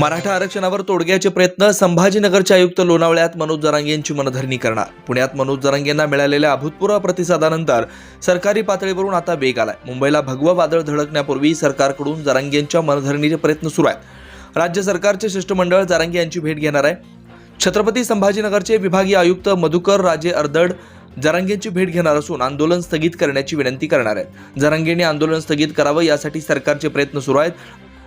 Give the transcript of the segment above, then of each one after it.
मराठा आरक्षणावर तोडग्याचे प्रयत्न संभाजीनगरचे आयुक्त लोणावळ्यात मनोज जरांगे यांची मनधरणी करणार. पुण्यात मनोज जरांगेंना मिळालेल्या अभूतपूर्व प्रतिसादानंतर सरकारी पातळीवरून आता वेग आलाय. मुंबईला भगवं वादळ धडकण्यापूर्वी सरकारकडून जरांगेंच्या मनधरणीचे प्रयत्न सुरू आहेत. राज्य सरकारचे शिष्टमंडळ जरांगे यांची भेट घेणार आहे. छत्रपती संभाजीनगरचे विभागीय आयुक्त मधुकर राजे अर्दड जरांगेंची भेट घेणार असून आंदोलन स्थगित करण्याची विनंती करणार आहेत. जरांगेंनी आंदोलन स्थगित करावं यासाठी सरकारचे प्रयत्न सुरू आहेत.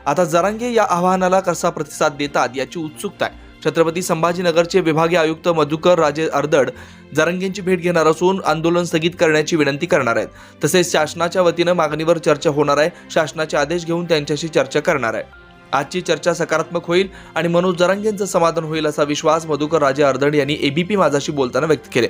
आता जरांगे या आवाहनाला कसा प्रतिसाद देतात याची उत्सुकता आहे. छत्रपती संभाजीनगरचे विभागीय आयुक्त मधुकर राजे अर्दड जरंगेंची भेट घेणार असून आंदोलन स्थगित करण्याची विनंती करणार आहेत. तसेच शासनाच्या वतीनं मागणीवर चर्चा होणार आहे. शासनाचे आदेश घेऊन त्यांच्याशी चर्चा करणार आहे. आजची चर्चा सकारात्मक होईल आणि मनोज जरांगेंचं समाधान होईल असा विश्वास मधुकर राजे अर्दड यांनी एबीपी माझाशी बोलताना व्यक्त केले.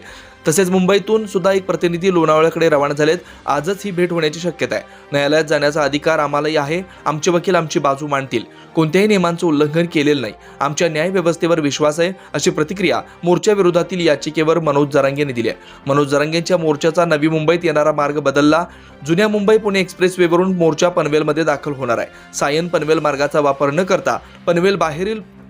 तसेच मुंबईतून सुद्धा एक प्रतिनिधी लोणावळ्याकडे रवाना झालेत. आजच ही भेट होण्याची शक्यता आहे. न्यायालयात जाण्याचा अधिकार आम्हालाही आहे. आमचे वकील आमची बाजू मांडतील. कोणत्याही नियमांचं उल्लंघन केलेलं नाही. आमच्या न्याय व्यवस्थेवर विश्वास आहे अशी प्रतिक्रिया मोर्चा विरोधातील याचिकेवर मनोज जरांगेंनी दिली आहे. मनोज जरांगेंच्या मोर्चाचा नवी मुंबईत येणारा मार्ग बदलला. जुन्या मुंबई पुणे एक्सप्रेसवेवरून मोर्चा पनवेलमध्ये दाखल होणार आहे. सायन पनवेल मार्गाचा वापर न करता पनवेल बाहेरील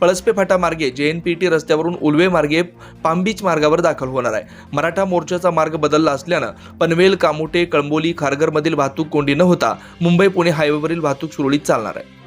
पळसपे फाटा मार्गे जे एन पी टी रस्त्यावरून उलवे मार्गे पामबीच मार्गावर दाखल होणार आहे. मराठा मोर्चाचा मार्ग बदलला असल्यानं पनवेल कामोटे कळंबोली खारघरमधील वाहतूक कोंडी न होता मुंबई पुणे हायवेवरील वाहतूक सुरळीत चालणार आहे.